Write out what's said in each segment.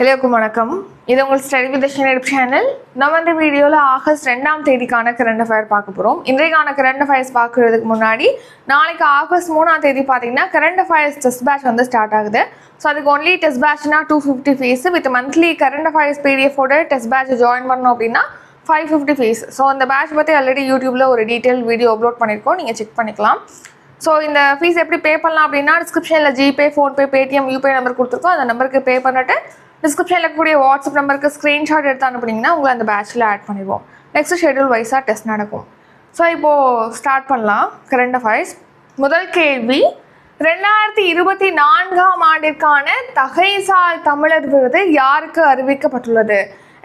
எல்லோருக்கும் வணக்கம். இது உங்கள் ஸ்டடி வித் ஷனேட் சேனல் நம்ம இந்த வீடியோவில் ஆகஸ்ட் ரெண்டாம் தேதிக்கான கரண்ட் அஃபயர் பார்க்க போகிறோம் இன்றைக்கான கரண்ட் அஃபயர்ஸ் பார்க்குறதுக்கு முன்னாடி நாளைக்கு ஆகஸ்ட் மூணாம் தேதி பார்த்தீங்கன்னா கரண்ட் அஃபயர்ஸ் டெஸ்ட் பேட்ச் வந்து ஸ்டார்ட் ஆகுது. ஸோ அதுக்கு only test பேட்ச்னா two fifty fees with monthly current affairs பிடிஎஃபோட test batch join பண்ணோம் அப்படின்னா ஃபைவ் ஃபிஃப்டி ஃபீஸ் ஸோ அந்த பேட்ச் பற்றி ஆல்ரெடி யூடியூப்பில் ஒரு டீட்டெயில் வீடியோ அப்லோட் பண்ணியிருக்கோம் நீங்கள் செக் பண்ணிக்கலாம். ஸோ இந்த ஃபீஸ் எப்படி பே பண்ணலாம் அப்படின்னா டிஸ்கிரிப்ஷனில் GPay PhonePe Paytm UPI number கொடுத்துருக்கோம். அந்த நம்பருக்கு பே பண்ணிட்டு டிஸ்கிரிப்ஷனில் இருக்கக்கூடிய வாட்ஸ்அப் நம்பருக்கு ஸ்க்ரீன்ஷாட் எடுத்து அனுப்புனீங்கன்னா உங்களை அந்த பேட்சில் ஆட் பண்ணிடுவோம். நெக்ஸ்ட் ஷெட்யூல் வைஸாக டெஸ்ட் நடக்கும். ஸோ இப்போது ஸ்டார்ட் பண்ணலாம். கரண்ட் அஃபேர்ஸ் முதல் கேள்வி ரெண்டாயிரத்தி இருபத்தி நான்காம் ஆண்டிற்கான தகைசால் தமிழர் விருது யாருக்கு அறிவிக்கப்பட்டுள்ளது?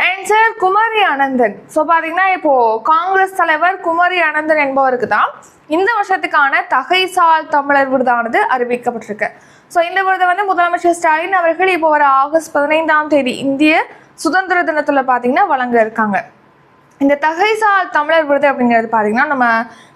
ஆன்சர் குமரி அனந்தன். ஸோ பார்த்தீங்கன்னா இப்போது காங்கிரஸ் தலைவர் குமரி அனந்தன் என்பவருக்கு தான் இந்த வருஷத்துக்கான தகைசால் தமிழர் விருதானது அறிவிக்கப்பட்டிருக்கு. ஸோ இந்த விருதை வந்து முதலமைச்சர் ஸ்டாலின் அவர்கள் இப்போ வர ஆகஸ்ட் பதினைந்தாம் தேதி இந்திய சுதந்திர தினத்தில் பார்த்தீங்கன்னா வழங்க இருக்காங்க. இந்த தகைசால் தமிழர் விருது அப்படிங்கிறது பார்த்தீங்கன்னா நம்ம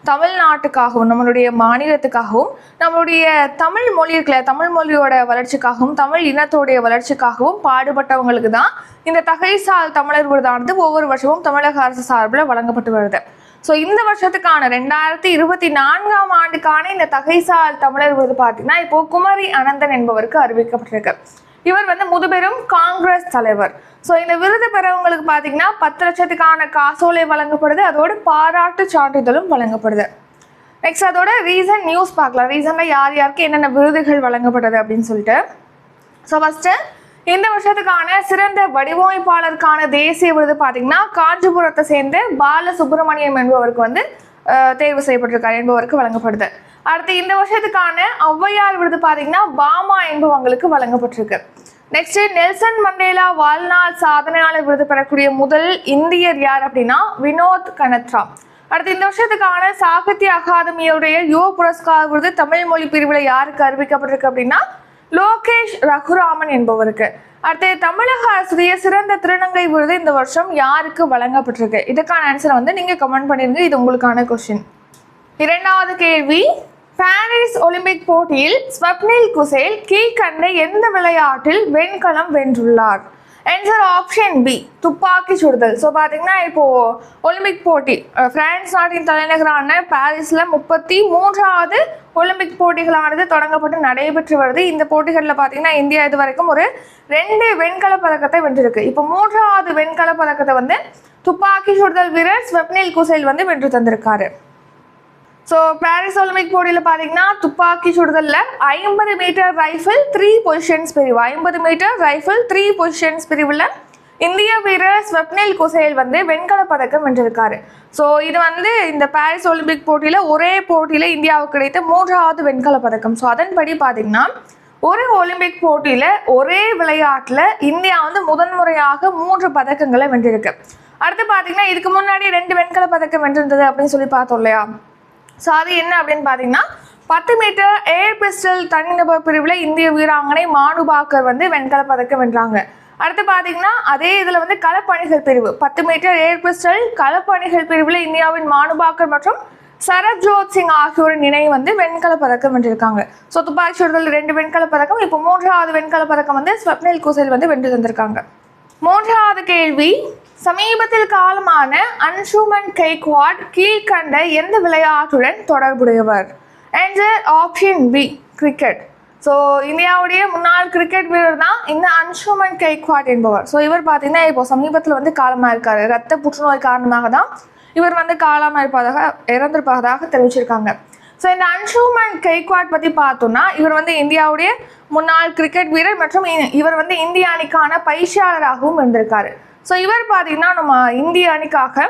தமிழ்நாட்டுக்காகவும் நம்மளுடைய மாநிலத்துக்காகவும் நம்மளுடைய தமிழ் மொழி இருக்கல தமிழ் மொழியோட வளர்ச்சிக்காகவும் தமிழ் இனத்தோடைய வளர்ச்சிக்காகவும் பாடுபட்டவங்களுக்கு தான் இந்த தகைசால் தமிழர் விருதானது ஒவ்வொரு வருஷமும் தமிழக அரசு சார்பில் வழங்கப்பட்டு வருது. ஸோ இந்த வருஷத்துக்கான ரெண்டாயிரத்தி இருபத்தி நான்காம் ஆண்டுக்கான இந்த தகைசால் தமிழர் விருது பார்த்தீங்கன்னா இப்போ குமரி அனந்தன் என்பவருக்கு அறிவிக்கப்பட்டிருக்கு. இவர் வந்து முதுபெரும் காங்கிரஸ் தலைவர். ஸோ இந்த விருது பெறவங்களுக்கு பார்த்தீங்கன்னா பத்து லட்சத்துக்கான காசோலை வழங்கப்படுது. அதோடு பாராட்டு சான்றிதழும் வழங்கப்படுது. நெக்ஸ்ட் அதோட ரீசன் நியூஸ் பார்க்கலாம். ரீசனில் யார் யாருக்கு என்னென்ன விருதுகள் வழங்கப்பட்டது அப்படின்னு சொல்லிட்டு. ஸோ ஃபஸ்ட்டு இந்த வருஷத்துக்கான சிறந்த வடிவமைப்பாளருக்கான தேசிய விருது பார்த்தீங்கன்னா காஞ்சிபுரத்தை சேர்ந்த பாலசுப்ரமணியம் என்பவருக்கு வந்து தேர்வு செய்யப்பட்டிருக்கார் என்பவருக்கு வழங்கப்படுது. அடுத்து இந்த வருஷத்துக்கான ஔவையார் விருது பார்த்தீங்கன்னா பாமா என்பவங்களுக்கு வழங்கப்பட்டிருக்கு. நெக்ஸ்ட் நெல்சன் மண்டேலா வாழ்நாள் சாதனையாளர் விருது பெறக்கூடிய முதல் இந்தியர் யார் அப்படின்னா வினோத் கனத்ரா. அடுத்து இந்த வருஷத்துக்கான சாகித்ய அகாதமியுடைய யுவ புரஸ்கார் விருது தமிழ் மொழி பிரிவில் யாருக்கு அறிவிக்கப்பட்டிருக்கு அப்படின்னா லோகேஷ் ரகுராமன் என்பவருக்கு. அடுத்து தமிழக ஆசிரிய சிறந்த திருநங்கை விருது இந்த வருஷம் யாருக்கு வழங்கப்பட்டிருக்கு? இதுக்கான ஆன்சரை வந்து நீங்க கமெண்ட் பண்ணிருங்க. இது உங்களுக்கான கொஸ்டின் இரண்டாவது கேள்வி. பாரிஸ் ஒலிம்பிக் போட்டியில் ஸ்வப்னில் குசேல் கீழ்கண்ட எந்த விளையாட்டில் வெண்கலம் வென்றுள்ளார்? ஆன்சர் ஆப்ஷன் பி துப்பாக்கி சுடுதல். ஸோ பார்த்தீங்கன்னா இப்போ ஒலிம்பிக் போட்டி அஹ், பிரான்ஸ் நாட்டின் தலைநகரான பாரிஸில் முப்பத்தி மூன்றாவது ஒலிம்பிக் போட்டிகளானது தொடங்கப்பட்டு நடைபெற்று வருது. இந்த போட்டிகளில் பார்த்தீங்கன்னா இந்தியா இது வரைக்கும் ஒரு ரெண்டு வெண்கல பதக்கத்தை வென்றிருக்கு. இப்போ மூன்றாவது வெண்கல பதக்கத்தை வந்து துப்பாக்கி சுடுதல் வீரர் ஸ்வப்னில் குசைல் வந்து வென்று தந்திருக்காரு. ஸோ பாரிஸ் ஒலிம்பிக் போட்டியில் பார்த்தீங்கன்னா துப்பாக்கி சுடுதலில் ஐம்பது மீட்டர் ரைஃபிள் த்ரீ பொசிஷன்ஸ் பிரிவு. ஐம்பது மீட்டர் ரைஃபிள் த்ரீ பொசிஷன்ஸ் பிரிவில் இந்திய வீரர் ஸ்வப்னில் குசேல் வந்து வெண்கல பதக்கம் வென்றிருக்காரு. ஸோ இது வந்து இந்த பாரிஸ் ஒலிம்பிக் போட்டியில் ஒரே போட்டியில் இந்தியாவுக்கு கிடைத்த மூன்றாவது வெண்கல பதக்கம். ஸோ அதன்படி பார்த்தீங்கன்னா ஒரு ஒலிம்பிக் போட்டியில் ஒரே விளையாட்டில் இந்தியா வந்து முதன்முறையாக மூன்று பதக்கங்களை வென்றிருக்கு. அடுத்து பார்த்தீங்கன்னா இதுக்கு முன்னாடி ரெண்டு வெண்கல பதக்கம் வென்றிருந்தது அப்படின்னு சொல்லி பார்த்தோம் இல்லையா? ஸோ அது என்ன அப்படின்னு பார்த்தீங்கன்னா பத்து மீட்டர் ஏர் பிஸ்டல் தனிநபர் பிரிவில் இந்திய வீராங்கனை மானுபாக்கர் வந்து வெண்கல பதக்கம் வென்றாங்க. அடுத்து பார்த்தீங்கன்னா அதே இதில் வந்து களப்பணிகள் பிரிவு. பத்து மீட்டர் ஏர் பிஸ்டல் களப்பணிகள் பிரிவில் இந்தியாவின் மானுபாக்கர் மற்றும் சரப்ஜோத் சிங் ஆகியோரின் இணை வந்து வெண்கல பதக்கம் வென்றிருக்காங்க. ஸோ துப்பாக்கி சுடுதல் ரெண்டு வெண்கல பதக்கம் இப்போ மூன்றாவது வெண்கல பதக்கம் வந்து ஸ்வப்னில் குசேல் வந்து வென்று தந்திருக்காங்க. மூன்றாவது கேள்வி சமீபத்தில் காலமான அன்ஷுமன் கெய்க்வாட் கீழ்கண்ட எந்த விளையாட்டுடன் தொடர்புடையவர்? Answer option B cricket so இந்தியாவுடைய முன்னாள் கிரிக்கெட் வீரர் தான் இந்த அன்ஷுமன் கெய்க்வாட் என்பவர். ஸோ இவர் பார்த்தீங்கன்னா இப்போ சமீபத்தில் வந்து காலமாக இருக்காரு. ரத்த புற்றுநோய் காரணமாக தான் இவர் வந்து காலமாக இருப்பதாக இறந்திருப்பதாக தெரிவிச்சிருக்காங்க. ஸோ இந்த அன்ஷுமன் கெய்க்வாட் பற்றி பார்த்தோம்னா இவர் வந்து இந்தியாவுடைய முன்னாள் கிரிக்கெட் வீரர் மற்றும் இ- இவர் வந்து இந்திய அணிக்கான பயிற்சியாளராகவும் இருந்திருக்காரு. ஸோ இவர் பார்த்தீங்கன்னா நம்ம இந்திய அணிக்காக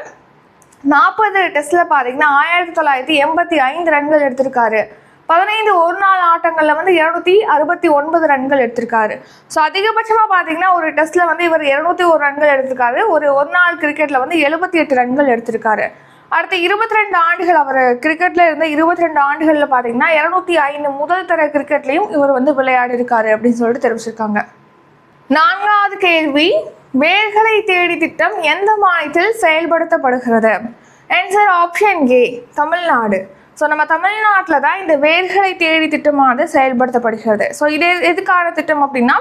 நாற்பது டெஸ்ட்டில் பார்த்தீங்கன்னா ஆயிரத்தி தொள்ளாயிரத்தி எண்பத்தி ஐந்து ரன்கள் எடுத்திருக்காரு. பதினைந்து ஒரு நாள் ஆட்டங்களில் வந்து இரநூத்தி அறுபத்தி ஒன்பது ரன்கள் எடுத்திருக்காரு. ஸோ அதிகபட்சமாக பார்த்தீங்கன்னா ஒரு டெஸ்ட்டில் வந்து இவர் இரநூத்தி ஒரு ரன்கள் எடுத்திருக்காரு. ஒரு ஒரு நாள் கிரிக்கெட்டில் வந்து எழுபத்தி எட்டு ரன்கள் எடுத்திருக்காரு. அடுத்த இருபத்தி ரெண்டு ஆண்டுகள் அவர் கிரிக்கெட்டில் இருந்த இருபத்தி ரெண்டு ஆண்டுகளில் பார்த்தீங்கன்னா இரநூத்தி ஐந்து முதல் தர கிரிக்கெட்லையும் இவர் வந்து விளையாடி இருக்காரு அப்படின்னு சொல்லிட்டு தெரிவிச்சிருக்காங்க. நான்காவது கேள்வி வேர்களை தேடி திட்டம் எந்த மாநிலத்தில் செயல்படுத்தப்படுகிறது? Answer option A Tamil Nadu. So நம்ம தமிழ்நாட்டில் தான் இந்த வேர்களை தேடி திட்டமானது செயல்படுத்தப்படுகிறது. ஸோ இது எதுக்கான திட்டம் அப்படின்னா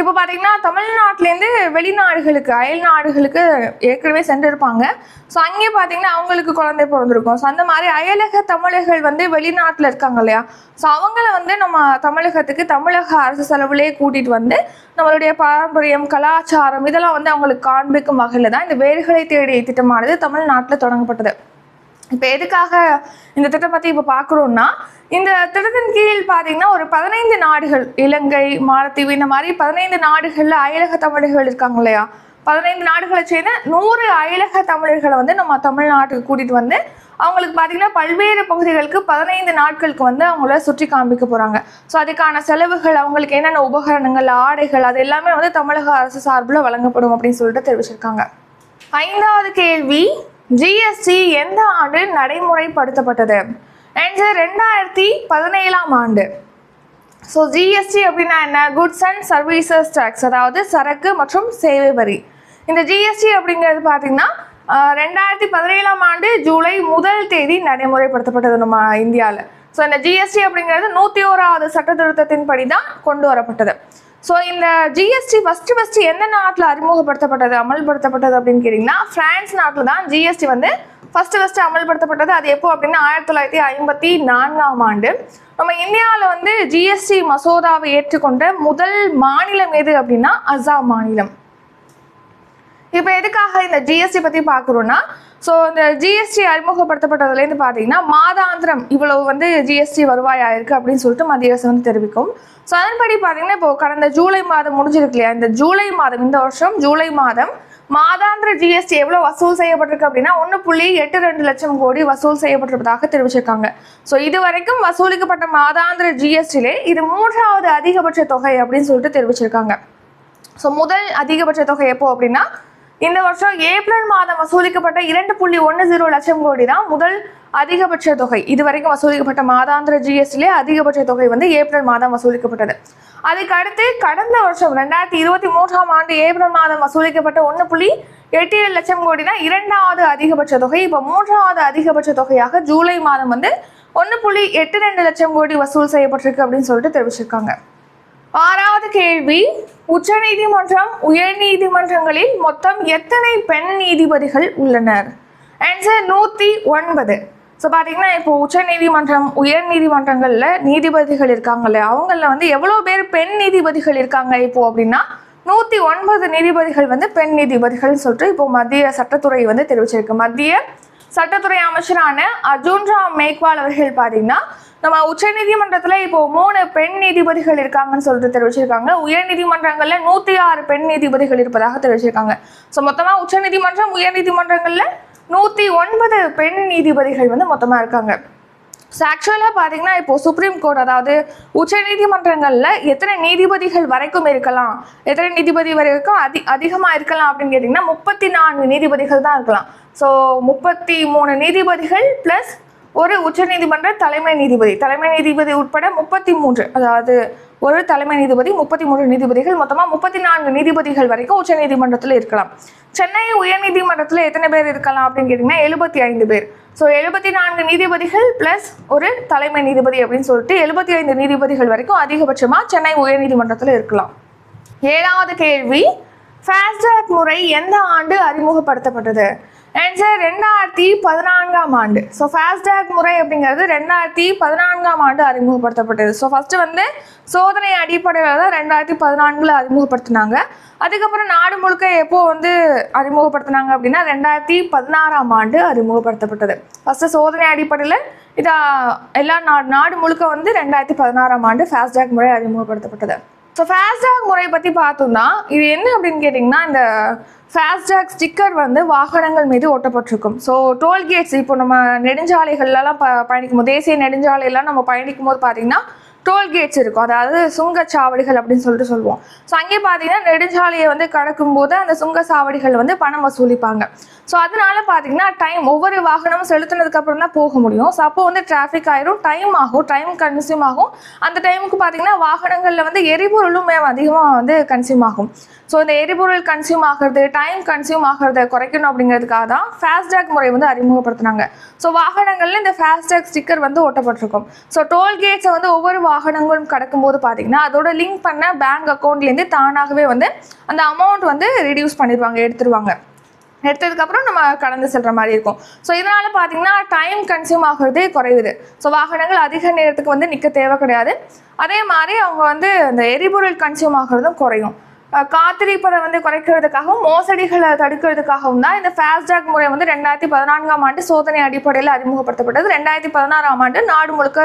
இப்போ பார்த்தீங்கன்னா தமிழ்நாட்டிலேருந்து வெளிநாடுகளுக்கு அயல் நாடுகளுக்கு ஏற்கனவே சென்றிருப்பாங்க. ஸோ அங்கே பார்த்தீங்கன்னா அவங்களுக்கு குழந்தை பிறந்திருக்கும். ஸோ அந்த மாதிரி அயலக தமிழர்கள் வந்து வெளிநாட்டில் இருக்காங்க இல்லையா? ஸோ அவங்கள வந்து நம்ம தமிழகத்துக்கு தமிழக அரசு செலவுலேயே கூட்டிகிட்டு வந்து நம்மளுடைய பாரம்பரியம் கலாச்சாரம் இதெல்லாம் வந்து அவங்களுக்கு காண்பிக்கும் வகையில் தான் இந்த வேர்களை தேடி திட்டமானது தமிழ்நாட்டில் தொடங்கப்பட்டது. இப்போ எதுக்காக இந்த திட்டம் பற்றி இப்போ பார்க்குறோம்னா இந்த திட்டத்தின் கீழ் பார்த்தீங்கன்னா ஒரு பதினைந்து நாடுகள் இலங்கை மாலத்தீவு இந்த மாதிரி பதினைந்து நாடுகளில் அயலக தமிழர்கள் இருக்காங்க இல்லையா? பதினைந்து நாடுகளை சேர்ந்த நூறு அயலக தமிழர்களை வந்து நம்ம தமிழ்நாட்டுக்கு கூட்டிகிட்டு வந்து அவங்களுக்கு பார்த்தீங்கன்னா பல்வேறு பகுதிகளுக்கு பதினைந்து நாட்களுக்கு வந்து அவங்கள சுற்றி காமிக்க போகிறாங்க ஸோ அதுக்கான செலவுகள் அவங்களுக்கு என்னென்ன உபகரணங்கள் ஆடைகள் அது எல்லாமே வந்து தமிழக அரசு சார்பில் வழங்கப்படும் அப்படின்னு சொல்லிட்டு தெரிவிச்சிருக்காங்க. ஐந்தாவது கேள்வி ஜிஎஸ்டி எந்த ஆண்டு நடைமுறைப்படுத்தப்பட்டது? என்று ரெண்டாயிரத்தி பதினேழாம் ஆண்டு. ஸோ ஜிஎஸ்டி அப்படின்னா என்ன? குட்ஸ் அண்ட் சர்வீசஸ் டேக்ஸ் அதாவது சரக்கு மற்றும் சேவை வரி. இந்த ஜிஎஸ்டி அப்படிங்கிறது பார்த்தீங்கன்னா ரெண்டாயிரத்தி பதினேழாம் ஆண்டு ஜூலை முதல் தேதி நடைமுறைப்படுத்தப்பட்டது நம்ம இந்தியாவில் ஸோ இந்த ஜிஎஸ்டி அப்படிங்கிறது நூற்றி ஓராவது சட்ட திருத்தத்தின்படி தான் கொண்டு வரப்பட்டது. ஸோ இந்த ஜிஎஸ்டி ஃபஸ்ட்டு ஃபஸ்ட்டு எந்த நாட்டில் அறிமுகப்படுத்தப்பட்டது அமல்படுத்தப்பட்டது அப்படின்னு கேட்டிங்கன்னா பிரான்ஸ் நாட்டில் தான் ஜிஎஸ்டி வந்து ஃபஸ்ட்டு ஃபஸ்ட்டு அமல்படுத்தப்பட்டது. அது எப்போ அப்படின்னா ஆயிரத்தி தொள்ளாயிரத்தி ஐம்பத்தி நான்காம் ஆண்டு. நம்ம இந்தியாவில் வந்து ஜிஎஸ்டி மசோதாவை ஏற்றுக்கொண்ட முதல் மாநிலம் எது அப்படின்னா அசாம் மாநிலம். இப்போ எதுக்காக இந்த ஜிஎஸ்டி பற்றி பார்க்குறோன்னா ஸோ இந்த ஜிஎஸ்டி அறிமுகப்படுத்தப்பட்டதுலேருந்து பார்த்தீங்கன்னா மாதாந்திரம் இவ்வளவு வந்து ஜிஎஸ்டி வருவாயாக இருக்குது அப்படின்னு சொல்லிட்டு மத்திய அரசு வந்து தெரிவிக்கும். ஸோ அதன்படி பார்த்தீங்கன்னா இப்போ கடந்த ஜூலை மாதம் முடிஞ்சிருக்கு இல்லையா? இந்த ஜூலை மாதம் இந்த வருஷம் ஜூலை மாதம் மாதாந்திர ஜிஎஸ்டி எவ்வளோ வசூல் செய்யப்பட்டிருக்கு அப்படின்னா ஒன்று புள்ளி எட்டு ரெண்டு லட்சம் கோடி வசூல் செய்யப்பட்டிருப்பதாக தெரிவிச்சிருக்காங்க. ஸோ இது வரைக்கும் வசூலிக்கப்பட்ட மாதாந்திர ஜிஎஸ்டிலே இது மூன்றாவது அதிகபட்ச தொகை அப்படின்னு சொல்லிட்டு தெரிவிச்சிருக்காங்க. ஸோ முதல் அதிகபட்ச தொகை எப்போ அப்படின்னா இந்த வருஷம் ஏப்ரல் மாதம் வசூலிக்கப்பட்ட இரண்டு புள்ளி ஒன்று ஜீரோ லட்சம் கோடி தான் முதல் அதிகபட்ச தொகை. இது வரைக்கும் வசூலிக்கப்பட்ட மாதாந்திர ஜிஎஸ்டிலே அதிகபட்ச தொகை வந்து ஏப்ரல் மாதம் வசூலிக்கப்பட்டது. அதுக்கு அடுத்து கடந்த வருஷம் ரெண்டாயிரத்தி இருபத்தி மூன்றாம் ஆண்டு ஏப்ரல் மாதம் வசூலிக்கப்பட்ட ஒன்று புள்ளி எட்டு ஏழு லட்சம் கோடி தான் இரண்டாவது அதிகபட்ச தொகை. இப்போ மூன்றாவது அதிகபட்ச தொகையாக ஜூலை மாதம் வந்து ஒன்று புள்ளி எட்டு ரெண்டு லட்சம் கோடி வசூல் செய்யப்பட்டிருக்கு அப்படின்னு சொல்லிட்டு தெரிவிச்சிருக்காங்க. ஆறாவது கேள்வி உச்சநீதிமன்றம் உயர்நீதிமன்றங்களில் மொத்தம் எத்தனை பெண் நீதிபதிகள் உள்ளனர்? ஆன்சர் நூற்றி ஒன்பது. ஸோ பார்த்தீங்கன்னா இப்போ உச்சநீதிமன்றம் உயர் நீதிமன்றங்களில் நீதிபதிகள் இருக்காங்கல்ல அவங்களில் வந்து எவ்வளோ பேர் பெண் நீதிபதிகள் இருக்காங்க இப்போது அப்படின்னா நூற்றி ஒன்பது நீதிபதிகள் வந்து பெண் நீதிபதிகள்னு சொல்லிட்டு இப்போ மத்திய சட்டத்துறை வந்து தெரிவிச்சிருக்கு. மத்திய சட்டத்துறை அமைச்சரான அர்ஜுன் ராம் மேக்வால் அவர்கள் பார்த்தீங்கன்னா நம்ம உச்சநீதிமன்றத்தில் இப்போ மூணு பெண் நீதிபதிகள் இருக்காங்கன்னு சொல்லிட்டு தெரிவிச்சிருக்காங்க. உயர் நீதிமன்றங்களில் நூற்றி ஆறு பெண் நீதிபதிகள் இருப்பதாக தெரிவிச்சிருக்காங்க. ஸோ மொத்தமாக உச்சநீதிமன்றம் உயர் நீதிமன்றங்களில் நூற்றி ஒன்பது பெண் நீதிபதிகள் வந்து மொத்தமாக இருக்காங்க. ஸோ ஆக்சுவலாக பார்த்தீங்கன்னா இப்போ சுப்ரீம் கோர்ட் அதாவது உச்சநீதிமன்றங்களில் எத்தனை நீதிபதிகள் வரைக்கும் இருக்கலாம்? எத்தனை நீதிபதி வரைக்கும் அதி அதிகமாக இருக்கலாம் அப்படின்னு கேட்டிங்கன்னா முப்பத்தி நான்கு நீதிபதிகள் தான் இருக்கலாம். ஸோ முப்பத்தி மூணு நீதிபதிகள் ப்ளஸ் ஒரு உச்சநீதிமன்ற தலைமை நீதிபதி. தலைமை நீதிபதி உட்பட முப்பத்தி மூன்று அதாவது ஒரு தலைமை நீதிபதி முப்பத்தி மூன்று நீதிபதிகள் மொத்தமாக முப்பத்தி நான்கு நீதிபதிகள் வரைக்கும் உச்சநீதிமன்றத்தில் இருக்கலாம். சென்னை உயர்நீதிமன்றத்தில் எத்தனை பேர் இருக்கலாம் அப்படின்னு கேட்டிங்கன்னா எழுபத்தி ஐந்து பேர். ஸோ எழுபத்தி நான்கு நீதிபதிகள் ப்ளஸ் ஒரு தலைமை நீதிபதி அப்படின்னு சொல்லிட்டு எழுபத்தி ஐந்து நீதிபதிகள் வரைக்கும் அதிகபட்சமாக சென்னை உயர்நீதிமன்றத்தில் இருக்கலாம். ஏழாவது கேள்வி ஃபேஸ்ட்ராக் முறை எந்த ஆண்டு அறிமுகப்படுத்தப்பட்டது? ஆன்சர் ரெண்டாயிரத்தி பதினான்காம் ஆண்டு. ஸோ ஃபாஸ்டாக் முறை அப்படிங்கிறது ரெண்டாயிரத்தி பதினான்காம் ஆண்டு அறிமுகப்படுத்தப்பட்டது. ஸோ ஃபஸ்ட்டு வந்து சோதனை அடிப்படையில் தான் ரெண்டாயிரத்தி பதினான்கில் அறிமுகப்படுத்தினாங்க. அதுக்கப்புறம் நாடு முழுக்க எப்போ வந்து அறிமுகப்படுத்தினாங்க அப்படின்னா ரெண்டாயிரத்தி பதினாறாம் ஆண்டு அறிமுகப்படுத்தப்பட்டது. ஃபஸ்ட்டு சோதனை அடிப்படையில் இது எல்லா நாடு நாடு முழுக்க வந்து ரெண்டாயிரத்தி பதினாறாம் ஆண்டு ஃபாஸ்டாக் முறை அறிமுகப்படுத்தப்பட்டது. ஸோ ஃபாஸ்டாக் முறை பற்றி பார்த்தோம்னா இது என்ன அப்படின்னு கேட்டிங்கன்னா இந்த ஃபாஸ்டாக் ஸ்டிக்கர் வந்து வாகனங்கள் மீது ஒட்டப்பட்டிருக்கும். ஸோ டோல்கேட்ஸ் இப்போ நம்ம நெடுஞ்சாலைகள்லாம் ப பயணிக்கும் போது தேசிய நெடுஞ்சாலையெல்லாம் நம்ம பயணிக்கும் போது பார்த்தீங்கன்னா டோல்கேட்ஸ் இருக்கும். அதாவது சுங்கச்சாவடிகள் அப்படின்னு சொல்லிட்டு சொல்லுவோம். ஸோ அங்கே பார்த்தீங்கன்னா நெடுஞ்சாலையை வந்து கடக்கும்போது அந்த சுங்கச்சாவடிகள் வந்து பணம் வசூலிப்பாங்க. ஸோ அதனால பார்த்தீங்கன்னா டைம் ஒவ்வொரு வாகனமும் செலுத்தினதுக்கு அப்புறம் தான் போக முடியும். ஸோ அப்போ வந்து டிராஃபிக் ஆயிரும் டைம் ஆகும் டைம் கன்சியூம் ஆகும். அந்த டைமுக்கு பார்த்தீங்கன்னா வாகனங்களில் வந்து எரிபொருளும் அதிகமாக வந்து கன்சியூம் ஆகும். ஸோ இந்த எரிபொருள் கன்சியூம் ஆகிறது டைம் கன்சியூம் ஆகிறத குறைக்கணும் அப்படிங்கிறதுக்காக தான் ஃபாஸ்டேக் முறை வந்து அறிமுகப்படுத்தினாங்க. ஸோ வாகனங்களில் இந்த ஃபாஸ்டேக் ஸ்டிக்கர் வந்து ஒட்டப்பட்டிருக்கும். ஸோ டோல்கேட்ஸை வந்து ஒவ்வொரு வாகனங்களும் கடக்கும்போது பார்த்தீங்கன்னா அதோட லிங்க் பண்ண பேங்க் அக்கௌண்ட்லேருந்து தானாகவே வந்து அந்த அமௌண்ட் வந்து ரிடியூஸ் பண்ணிடுவாங்க எடுத்துருவாங்க. எடுத்ததுக்கப்புறம் நம்ம கடந்து செல்கிற மாதிரி இருக்கும். ஸோ இதனால் பார்த்தீங்கன்னா டைம் கன்சியூம் ஆகிறதே குறையுது. ஸோ வாகனங்கள் அதிக நேரத்துக்கு வந்து நிற்க தேவை கிடையாது. அதே மாதிரி அவங்க வந்து அந்த எரிபொருள் கன்சியூம் ஆகிறதும் குறையும். காத்திருப்பதை வந்து குறைக்கிறதுக்காகவும் மோசடிகளை தடுக்கிறதுக்காகவும் தான் இந்த ஃபாஸ்டாக் முறை வந்து ரெண்டாயிரத்தி பதினான்காம் ஆண்டு சோதனை அடிப்படையில் அறிமுகப்படுத்தப்பட்டது. ரெண்டாயிரத்தி பதினாறாம் ஆண்டு நாடு முழுக்க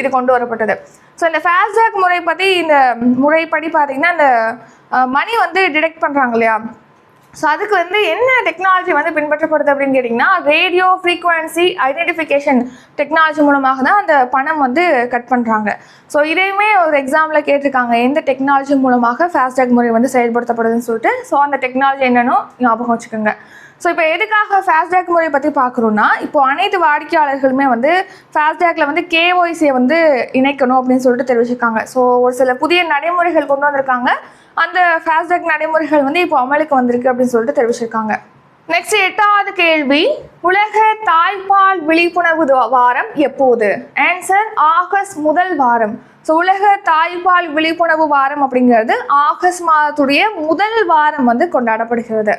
இது கொண்டு வரப்பட்டது. ஸோ இந்த ஃபாஸ்டாக் முறை பற்றி இந்த முறைப்படி பார்த்தீங்கன்னா இந்த மணி வந்து டிடெக்ட் பண்ணுறாங்க இல்லையா? ஸோ அதுக்கு வந்து என்ன டெக்னாலஜி வந்து பின்பற்றப்படுது அப்படின்னு கேட்டிங்கன்னா ரேடியோ ஃப்ரீக்குவன்சி ஐடென்டிஃபிகேஷன் டெக்னாலஜி மூலமாக தான் அந்த பணம் வந்து கட் பண்ணுறாங்க ஸோ இதையுமே ஒரு எக்ஸாமில் கேட்டிருக்காங்க. எந்த டெக்னாலஜி மூலமாக ஃபாஸ்டேக் முறை வந்து செயல்படுத்தப்படுதுன்னு சொல்லிட்டு. ஸோ அந்த டெக்னாலஜி என்னன்னு ஞாபகம் வச்சுக்கோங்க. ஸோ இப்போ எதுக்காக ஃபாஸ்டேக் முறை பற்றி பார்க்குறோன்னா இப்போ அனைத்து வாடிக்கையாளர்களுமே வந்து ஃபாஸ்டேக்கில் வந்து கேஒய்சியை வந்து இணைக்கணும் அப்படின்னு சொல்லிட்டு தெரிவிச்சிருக்காங்க. ஸோ ஒரு சில புதிய நடைமுறைகள் கொண்டு வந்திருக்காங்க. அந்த ஃபாஸ்டேக் நடைமுறைகள் வந்து இப்போ அமலுக்கு வந்திருக்கு அப்படின்னு சொல்லிட்டு தெரிவிச்சிருக்காங்க. நெக்ஸ்ட் எட்டாவது கேள்வி உலக தாய்ப்பால் விழிப்புணர்வு வாரம் எப்போது? ஆன்சர் ஆகஸ்ட் முதல் வாரம். ஸோ உலக தாய்ப்பால் விழிப்புணர்வு வாரம் அப்படிங்கிறது ஆகஸ்ட் மாதத்துடைய முதல் வாரம் வந்து கொண்டாடப்படுகிறது.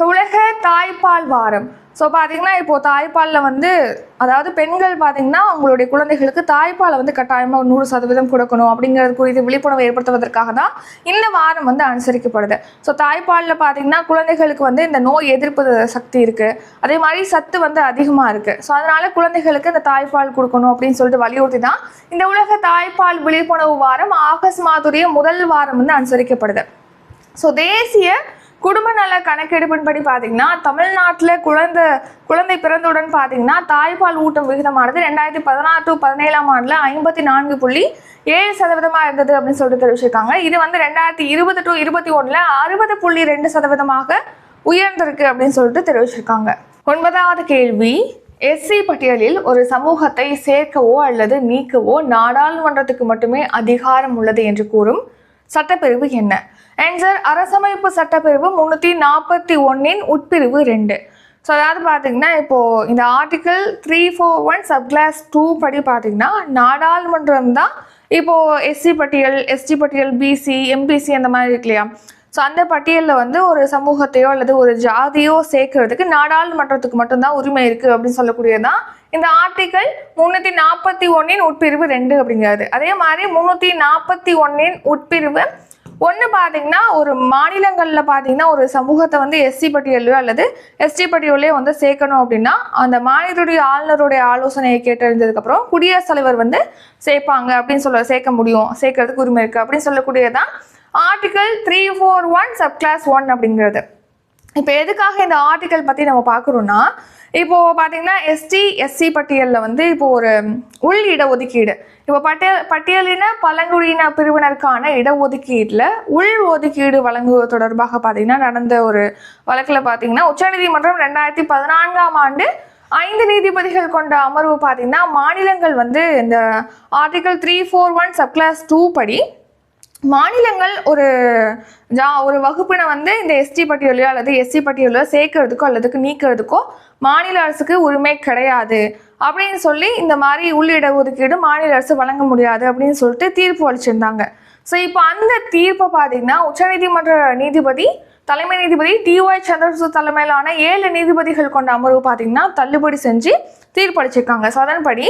ஸோ உலக தாய்ப்பால் வாரம். ஸோ பார்த்தீங்கன்னா இப்போது தாய்ப்பாலில் வந்து அதாவது பெண்கள் பார்த்தீங்கன்னா அவங்களுடைய குழந்தைகளுக்கு தாய்ப்பாலை வந்து கட்டாயமாக நூறு சதவீதம் கொடுக்கணும் அப்படிங்கிறது குறித்து விழிப்புணர்வு ஏற்படுத்துவதற்காக தான் இந்த வாரம் வந்து அனுசரிக்கப்படுது. ஸோ தாய்ப்பாலில் பார்த்தீங்கன்னா குழந்தைகளுக்கு வந்து இந்த நோய் எதிர்ப்பு சக்தி இருக்குது அதே மாதிரி சத்து வந்து அதிகமாக இருக்குது ஸோ அதனால் குழந்தைகளுக்கு இந்த தாய்ப்பால் கொடுக்கணும் அப்படின்னு சொல்லிட்டு வலியுறுத்தி தான் இந்த உலக தாய்ப்பால் விழிப்புணர்வு வாரம் ஆகஸ்ட் மாதத்துடைய முதல் வாரம் வந்து அனுசரிக்கப்படுது. ஸோ தேசிய குடும்ப நல கணக்கெடுப்பின்படி பார்த்தீங்கன்னா தமிழ்நாட்டில் குழந்தை குழந்தை பிறந்தவுடன் பார்த்தீங்கன்னா தாய்ப்பால் ஊட்டும் விகிதமானது ரெண்டாயிரத்தி பதினாறு டு பதினேழாம் ஆண்டில் ஐம்பத்தி நான்கு புள்ளி ஏழு சதவீதமாக இருந்தது அப்படின்னு சொல்லிட்டு தெரிவிச்சிருக்காங்க. இது வந்து ரெண்டாயிரத்தி இருபது டு இருபத்தி ஒன்றில் அறுபது புள்ளி ரெண்டு சதவீதமாக உயர்ந்திருக்கு அப்படின்னு சொல்லிட்டு தெரிவிச்சிருக்காங்க. ஒன்பதாவது கேள்வி எஸ்சி பட்டியலில் ஒரு சமூகத்தை சேர்க்கவோ அல்லது நீக்கவோ நாடாளுமன்றத்துக்கு மட்டுமே அதிகாரம் உள்ளது என்று கூறும் சட்டப்பிரிவு என்ன? ஆன்சர் அரசமைப்பு சட்டப்பிரிவு முன்னூற்றி நாற்பத்தி ஒன்றின் உட்பிரிவு ரெண்டு. ஸோ அதாவது பார்த்தீங்கன்னா இப்போது இந்த article three four one sub clause two படி பார்த்தீங்கன்னா நாடாளுமன்றம் தான் இப்போது எஸ்சி பட்டியல் எஸ்டி பட்டியல் பிசி எம்பிசி அந்த மாதிரி இருக்கு இல்லையா? ஸோ அந்த பட்டியலில் வந்து ஒரு சமூகத்தையோ அல்லது ஒரு ஜாதியோ சேர்க்கறதுக்கு நாடாளுமன்றத்துக்கு மட்டும்தான் உரிமை இருக்குது அப்படின்னு சொல்லக்கூடியதான் இந்த ஆர்டிக்கல் முந்நூற்றி நாற்பத்தி ஒன்றின் உட்பிரிவு ரெண்டு அப்படிங்கிறது. அதே மாதிரி முந்நூற்றி நாற்பத்தி ஒன்றின் உட்பிரிவு ஒன்று பார்த்தீங்கன்னா ஒரு மாநிலங்களில் பார்த்தீங்கன்னா ஒரு சமூகத்தை வந்து எஸ்சி பட்டியலையோ அல்லது எஸ்டி பட்டியலையோ வந்து சேர்க்கணும் அப்படின்னா அந்த மாநிலத்துடைய ஆளுநருடைய ஆலோசனையை கேட்டறிஞ்சதுக்கப்புறம் குடியரசுத் தலைவர் வந்து சேர்ப்பாங்க அப்படின்னு சொல்ல சேர்க்க முடியும். சேர்க்கறதுக்கு உரிமை இருக்குது அப்படின்னு சொல்லக்கூடியதான் article three four one sub clause one அப்படிங்கிறது. இப்போ எதுக்காக இந்த ஆர்டிக்கல் பற்றி நம்ம பார்க்குறோன்னா இப்போது பார்த்தீங்கன்னா எஸ்டி எஸ்சி பட்டியலில் வந்து இப்போ ஒரு உள் இடஒதுக்கீடு இப்போ பட்டியல் பட்டியலின பழங்குடியின பிரிவினருக்கான இடஒதுக்கீட்டில் உள் ஒதுக்கீடு வழங்குவது தொடர்பாக பார்த்தீங்கன்னா நடந்த ஒரு வழக்கில் பார்த்தீங்கன்னா உச்சநீதிமன்றம் ரெண்டாயிரத்தி பதினான்காம் ஆண்டு ஐந்து நீதிபதிகள் கொண்ட அமர்வு பார்த்தீங்கன்னா மாநிலங்கள் வந்து இந்த article three four one sub clause two படி மாநிலங்கள் ஒரு ஜா ஒரு வகுப்பினை வந்து இந்த எஸ்டி பட்டியலையோ அல்லது எஸ்சி பட்டியலையோ சேர்க்கறதுக்கோ அல்லதுக்கு நீக்கிறதுக்கோ மாநில அரசுக்கு உரிமை கிடையாது. அப்படின்னு சொல்லி இந்த மாதிரி உள்ளிட ஒதுக்கீடு மாநில அரசு வழங்க முடியாது அப்படின்னு சொல்லிட்டு தீர்ப்பு அளிச்சிருந்தாங்க. ஸோ இப்போ அந்த தீர்ப்பை பார்த்தீங்கன்னா உச்சநீதிமன்ற நீதிபதி தலைமை நீதிபதி டிஒய் சந்திரசூட் தலைமையிலான ஏழு நீதிபதிகள் கொண்ட அமர்வு பார்த்தீங்கன்னா தள்ளுபடி செஞ்சு தீர்ப்பளிச்சிருக்காங்க. ஸோ அதன்படி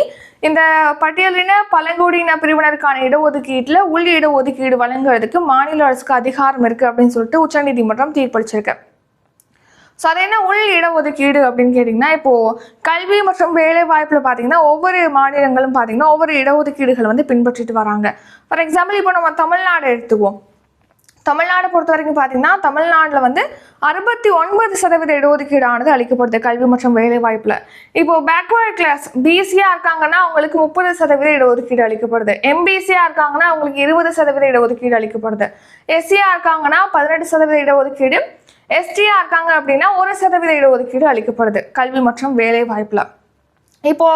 இந்த பட்டியலின பழங்குடியின பிரிவினருக்கான இடஒதுக்கீட்டில் உள் இடஒதுக்கீடு வழங்குறதுக்கு மாநில அரசுக்கு அதிகாரம் இருக்குது அப்படின்னு சொல்லிட்டு உச்சநீதிமன்றம் தீர்ப்பளிச்சிருக்கு. ஸோ அது என்ன உள் இடஒதுக்கீடு அப்படின்னு கேட்டிங்கன்னா இப்போது கல்வி மற்றும் வேலை வாய்ப்பில் பார்த்தீங்கன்னா ஒவ்வொரு மாநிலங்களும் பார்த்தீங்கன்னா ஒவ்வொரு இடஒதுக்கீடுகள் வந்து பின்பற்றிட்டு வராங்க. ஃபார் எக்ஸாம்பிள் இப்போ நம்ம தமிழ்நாடு எடுத்துக்குவோம். தமிழ்நாடு பொறுத்த வரைக்கும் பார்த்தீங்கன்னா தமிழ்நாட்டில் வந்து அறுபத்தி ஒன்பது சதவீத இடஒதுக்கீடானது அளிக்கப்படுது கல்வி மற்றும் வேலை வாய்ப்பில் இப்போ பேக்வர்ட் கிளாஸ் பிசியாக இருக்காங்கன்னா அவங்களுக்கு முப்பது சதவீத இடஒதுக்கீடு அளிக்கப்படுது. எம்பிசியாக இருக்காங்கன்னா அவங்களுக்கு இருபது சதவீத இடஒதுக்கீடு அளிக்கப்படுது. எஸ்சியாக இருக்காங்கன்னா பதினெட்டு சதவீத இடஒதுக்கீடு. எஸ்டியா இருக்காங்க அப்படின்னா ஒரு சதவீத இடஒதுக்கீடு அளிக்கப்படுது கல்வி மற்றும் வேலை வாய்ப்பில் இப்போ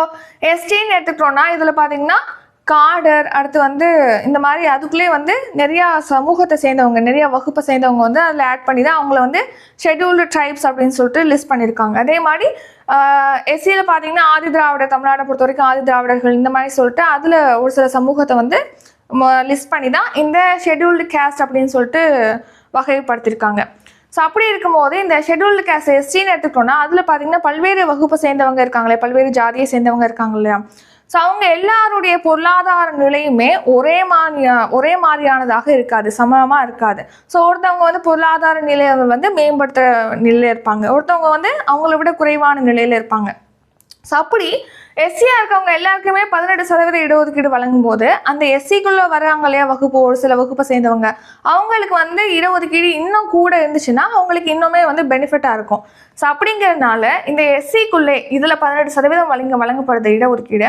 எஸ்டின்னு எடுத்துக்கிட்டோம்னா இதில் பார்த்தீங்கன்னா காடர் அடுத்து வந்து இந்த மாதிரி அதுக்குள்ளே வந்து நிறையா சமூகத்தை சேர்ந்தவங்க நிறையா வகுப்பை சேர்ந்தவங்க வந்து அதில் ஆட் பண்ணி தான் அவங்கள வந்து ஷெட்யூல்டு ட்ரைப்ஸ் அப்படின்னு சொல்லிட்டு லிஸ்ட் பண்ணியிருக்காங்க. அதே மாதிரி எஸ்சியில் பார்த்தீங்கன்னா ஆதி திராவிடர் தமிழ்நாட்டை பொறுத்த வரைக்கும் ஆதி திராவிடர்கள் இந்த மாதிரி சொல்லிட்டு அதில் ஒரு சில சமூகத்தை வந்து லிஸ்ட் பண்ணி தான் இந்த ஷெட்யூல்டு கேஸ்ட் அப்படின்னு சொல்லிட்டு வகைப்படுத்தியிருக்காங்க. ஸோ அப்படி இருக்கும்போது இந்த ஷெட்யூல்டு கேஸ்ட் எஸ்டின்னு எடுத்துக்கிட்டோம்னா அதில் பார்த்தீங்கன்னா பல்வேறு வகுப்பை சேர்ந்தவங்க இருக்காங்களே பல்வேறு ஜாதியை சேர்ந்தவங்க இருக்காங்க இல்லையா? ஸோ அவங்க எல்லாருடைய பொருளாதார நிலையுமே ஒரே மாதிரியா ஒரே மாதிரியானதாக இருக்காது சமமாக இருக்காது. ஸோ ஒருத்தவங்க வந்து பொருளாதார நிலையை வந்து மேம்படுத்த நிலையில் இருப்பாங்க. ஒருத்தவங்க வந்து அவங்கள விட குறைவான நிலையில் இருப்பாங்க. ஸோ அப்படி எஸ்சியாக இருக்கவங்க எல்லாருக்குமே பதினெட்டு சதவீத இடஒதுக்கீடு வழங்கும் போது அந்த எஸ்சிக்குள்ளே வர்றாங்க இல்லையா வகுப்பு ஒரு சில வகுப்பை சேர்ந்தவங்க அவங்களுக்கு வந்து இடஒதுக்கீடு இன்னும் கூட இருந்துச்சுன்னா அவங்களுக்கு இன்னுமே வந்து பெனிஃபிட்டாக இருக்கும். ஸோ அப்படிங்கிறதுனால இந்த எஸ்சிக்குள்ளே இதில் பதினெட்டு சதவீதம் வழங்க வழங்கப்படுது இடஒதுக்கீடு.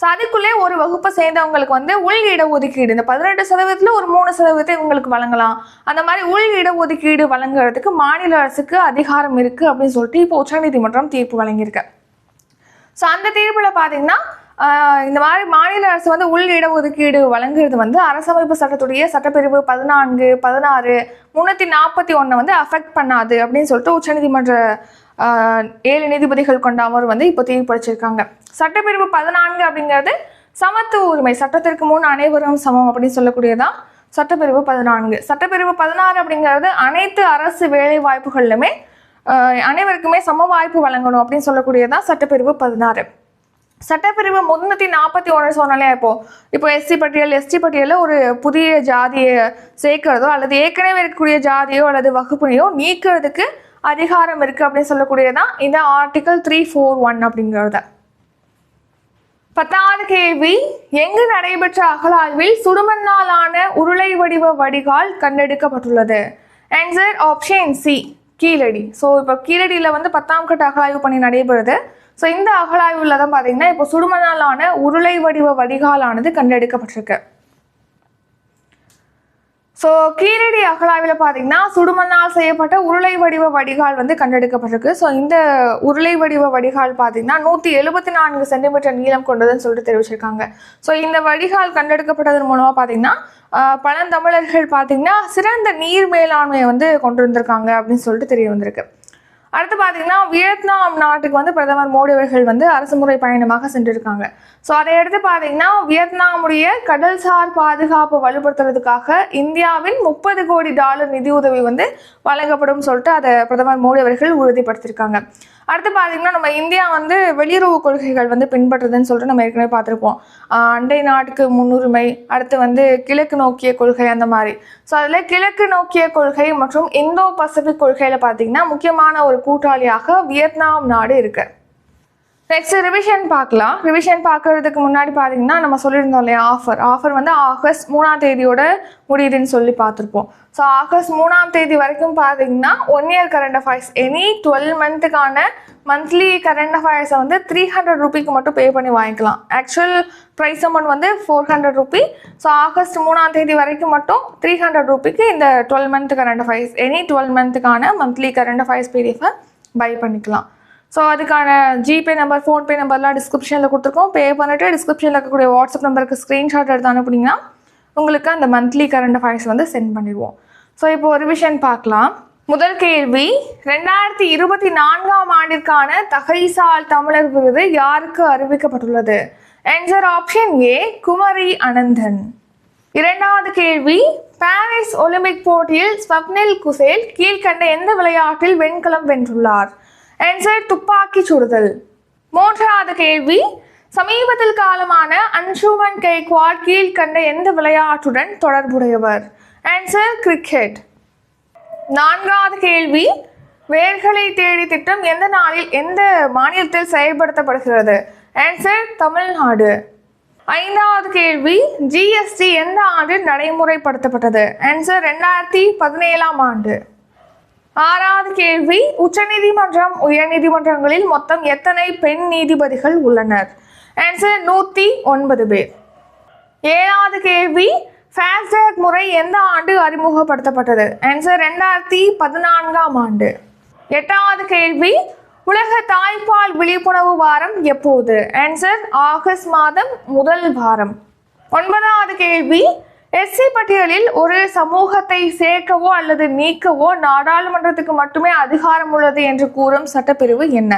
ஸோ அதுக்குள்ளே ஒரு வகுப்பை சேர்ந்தவங்களுக்கு வந்து உள் இடஒதுக்கீடு இந்த பதினெட்டு சதவீதத்தில் ஒரு மூணு சதவீதத்தை இவங்களுக்கு வழங்கலாம். அந்த மாதிரி உள் இடஒதுக்கீடு வழங்குறதுக்கு மாநில அரசுக்கு அதிகாரம் இருக்குது அப்படின்னு சொல்லிட்டு இப்போ உச்சநீதிமன்றம் தீர்ப்பு வழங்கியிருக்கு. ஸோ அந்த தீர்ப்பில் பார்த்தீங்கன்னா ஆஹ் இந்த மாதிரி மாநில அரசு வந்து உள் இடஒதுக்கீடு வழங்குறது வந்து அரசமைப்பு சட்டத்துடைய சட்டப்பிரிவு பதினான்கு பதினாறு முன்னூற்றி நாற்பத்தி ஒன்றை வந்து அஃபெக்ட் பண்ணாது அப்படின்னு சொல்லிட்டு உச்சநீதிமன்ற ஏழு நீதிபதிகள் கொண்ட அமர்வு வந்து இப்போ தீர்ப்பளிச்சிருக்காங்க சட்டப்பிரிவு பதினான்கு அப்படிங்கிறது சமத்துவ உரிமை சட்டத்திற்கு முன் அனைவரும் சமம் அப்படின்னு சொல்லக்கூடியதான் சட்டப்பிரிவு பதினான்கு. சட்டப்பிரிவு பதினாறு அப்படிங்கிறது அனைத்து அரசு வேலை வாய்ப்புகளிலுமே அனைவருக்குமே சம வாய்ப்பு வழங்கணும் அப்படின்னு சொல்லக்கூடியதான் சட்டப்பிரிவு பதினாறு. சட்டப்பிரிவு முன்னூற்றி நாற்பத்தி ஒன்று சொன்னாலே இப்போ இப்போ எஸ்சி பட்டியல் எஸ்டி பட்டியலில் ஒரு புதிய ஜாதியை சேர்க்கிறதோ அல்லது ஏற்கனவே இருக்கக்கூடிய ஜாதியோ அல்லது வகுப்பினையோ நீக்கிறதுக்கு அதிகாரம் இருக்குது அப்படின்னு சொல்லக்கூடியதான் இந்த ஆர்டிகல் த்ரீ ஃபோர் ஒன் அப்படிங்கிறத. பத்தாவது கேள்வி எங்கு நடைபெற்ற அகலாய்வில் சுடுமண்ணாலான உருளை வடிவ வடிகால் கண்டெடுக்கப்பட்டுள்ளது? Answer option C Keezhadi. So இப்போ கீழடியில் வந்து பத்தாம் கட்ட அகழாய்வு பணி நடைபெறுது. ஸோ இந்த அகலாய்வில் தான் பார்த்தீங்கன்னா இப்போ சுடுமணாலான உருளை வடிவ வடிகாலானது கண்டெடுக்கப்பட்டிருக்கு. ஸோ கீழடி அகலாவில் பார்த்தீங்கன்னா சுடுமண்ணால் செய்யப்பட்ட உருளை வடிவ வடிகால் வந்து கண்டெடுக்கப்பட்டிருக்கு. ஸோ இந்த உருளை வடிவ வடிகால் பார்த்தீங்கன்னா நூற்றி எழுபத்தி நான்கு சென்டிமீட்டர் நீளம் கொண்டதுன்னு சொல்லிட்டு தெரிவிச்சிருக்காங்க. ஸோ இந்த வடிகால் கண்டெடுக்கப்பட்டதன் மூலமாக பார்த்தீங்கன்னா பழந்தமிழர்கள் பார்த்தீங்கன்னா சிறந்த நீர் மேலாண்மையை வந்து கொண்டு வந்திருக்காங்க அப்படின்னு சொல்லிட்டு தெரிய வந்திருக்கு. அடுத்து பார்த்தீங்கன்னா வியட்நாம் நாட்டுக்கு வந்து பிரதமர் மோடி அவர்கள் வந்து அரசு முறை பயணமாக சென்றிருக்காங்க. ஸோ அதை எடுத்து பார்த்தீங்கன்னா வியட்நாமுடைய கடல்சார் பாதுகாப்பு வலுப்படுத்துறதுக்காக இந்தியாவின் முப்பது கோடி டாலர் நிதியுதவி வந்து வழங்கப்படும் சொல்லிட்டு அதை பிரதமர் மோடி அவர்கள் உறுதிப்படுத்தியிருக்காங்க அடுத்து பார்த்தீங்கன்னா நம்ம இந்தியா வந்து வெளியுறவு கொள்கைகள் வந்து பின்பற்றுதுன்னு சொல்லிட்டு நம்ம ஏற்கனவே பார்த்துருப்போம். அண்டை நாட்டுக்கு முன்னுரிமை அடுத்து வந்து கிழக்கு நோக்கிய கொள்கை அந்த மாதிரி. ஸோ அதில் கிழக்கு நோக்கிய கொள்கை மற்றும் இந்தோ பசிபிக் கொள்கையில் பார்த்தீங்கன்னா முக்கியமான ஒரு கூட்டாளியாக வியட்நாம் நாடு இருக்குது நெக்ஸ்ட் ரிவிஷன் பார்க்கலாம். ரிவிஷன் பார்க்கறதுக்கு முன்னாடி பார்த்தீங்கன்னா நம்ம சொல்லியிருந்தோம் இல்லையா ஆஃபர் ஆஃபர் வந்து ஆகஸ்ட் மூணாம் தேதியோட முடியுதுன்னு சொல்லி பார்த்துருப்போம். ஸோ ஆகஸ்ட் மூணாம் தேதி வரைக்கும் பார்த்தீங்கன்னா one year current affairs any twelve மந்த்துக்கான monthly current அஃபேர்ஸை வந்து த்ரீ ஹண்ட்ரட் ருபீக்கு மட்டும் பே பண்ணி வாங்கிக்கலாம். ஆக்சுவல் ப்ரைஸ் அமௌண்ட் வந்து four hundred rupee so August மூணாம் தேதி வரைக்கும் மட்டும் த்ரீ ஹண்ட்ரட் ருபிக்கு இந்த twelve month current affairs any twelve மந்த்துக்கான monthly current affairs பிடிஎஃபை பை பண்ணிக்கலாம். ஸோ அதுக்கான ஜிபே நம்பர் ஃபோன்பே நம்பர்லாம் டிஸ்கிரிப்ஷனில் கொடுத்துருக்கோம். பே பண்ணிவிட்டு டிஸ்கிரிப்ஷனில் இருக்கக்கூடிய வாட்ஸ்அப் நம்பருக்கு ஸ்க்ரீன்ஷாட் எடுத்து அனுப்புனீங்கன்னா உங்களுக்கு அந்த மந்த்லி கரண்ட் அஃபேர்ஸ் வந்து சென்ட் பண்ணிடுவோம். ஸோ இப்போ ஒரு விஷயம் பார்க்கலாம். முதல் கேள்வி ரெண்டாயிரத்தி இருபத்தி நான்காம் ஆண்டிற்கான தகைசால் தமிழர் விருது யாருக்கு அறிவிக்கப்பட்டுள்ளது? Answer option A Kumari Ananthan. இரண்டாவது கேள்வி பாரிஸ் ஒலிம்பிக் போட்டியில் ஸ்வப்னில் குசேல் கீழ்கண்ட எந்த விளையாட்டில் வெண்கலம் வென்றுள்ளார்? ஆன்சர் துப்பாக்கி சுடுதல். மூன்றாவது கேள்வி. சமீபத்தில் காலமான அன்சுமன் கெய்க்வாட் கீழ்கண்ட எந்த விளையாட்டுடன் தொடர்புடையவர்? ஆன்சர் கிரிக்கெட் நான்காவது கேள்வி. வேர்களை தேடி திட்டம் எந்த நாளில் எந்த மாநிலத்தில் செயல்படுத்தப்படுகிறது? ஆன்சர் தமிழ்நாடு. ஐந்தாவது கேள்வி. ஜிஎஸ்டி எந்த ஆண்டு நடைமுறைப்படுத்தப்பட்டது? ஆன்சர் ரெண்டாயிரத்தி பதினேழாம் ஆண்டு. ஆறாவது கேள்வி உச்சநீதிமன்றம் உயர்நீதிமன்றங்களில் மொத்தம் எத்தனை பெண் நீதிபதிகள் உள்ளனர்? ஆன்சர் நூற்றி ஒன்பது பேர். ஏழாவது கேள்வி ஃபாஸ்டேக் முறை எந்த ஆண்டு அறிமுகப்படுத்தப்பட்டது? ஆன்சர் ரெண்டாயிரத்தி பதினான்காம் ஆண்டு. எட்டாவது கேள்வி உலக தாய்ப்பால் விழிப்புணர்வு வாரம் எப்போது? ஆன்சர் ஆகஸ்ட் மாதம் முதல் வாரம். ஒன்பதாவது கேள்வி எஸ்சி பட்டியலில் ஒரு சமூகத்தை சேர்க்கவோ அல்லது நீக்கவோ நாடாளுமன்றத்துக்கு மட்டுமே அதிகாரம் உள்ளது என்று கூறும் சட்டப்பிரிவு என்ன?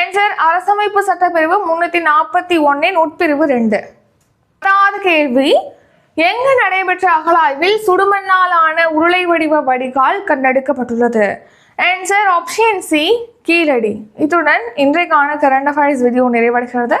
என்சர் அரசமைப்பு சட்டப்பிரிவு முன்னூத்தி நாற்பத்தி ஒன்னின் உட்பிரிவு ரெண்டு. பத்தாவது கேள்வி. எங்கு நடைபெற்ற அகலாய்வில் சுடுமண்ணாலான உருளை வடிவ வடிகால் கண்டெடுக்கப்பட்டுள்ளது? Answer option C Keezhadi. இத்துடன் இன்றைக்கான கரண்ட் அஃபேர்ஸ் வீடியோ நிறைவடைகிறது.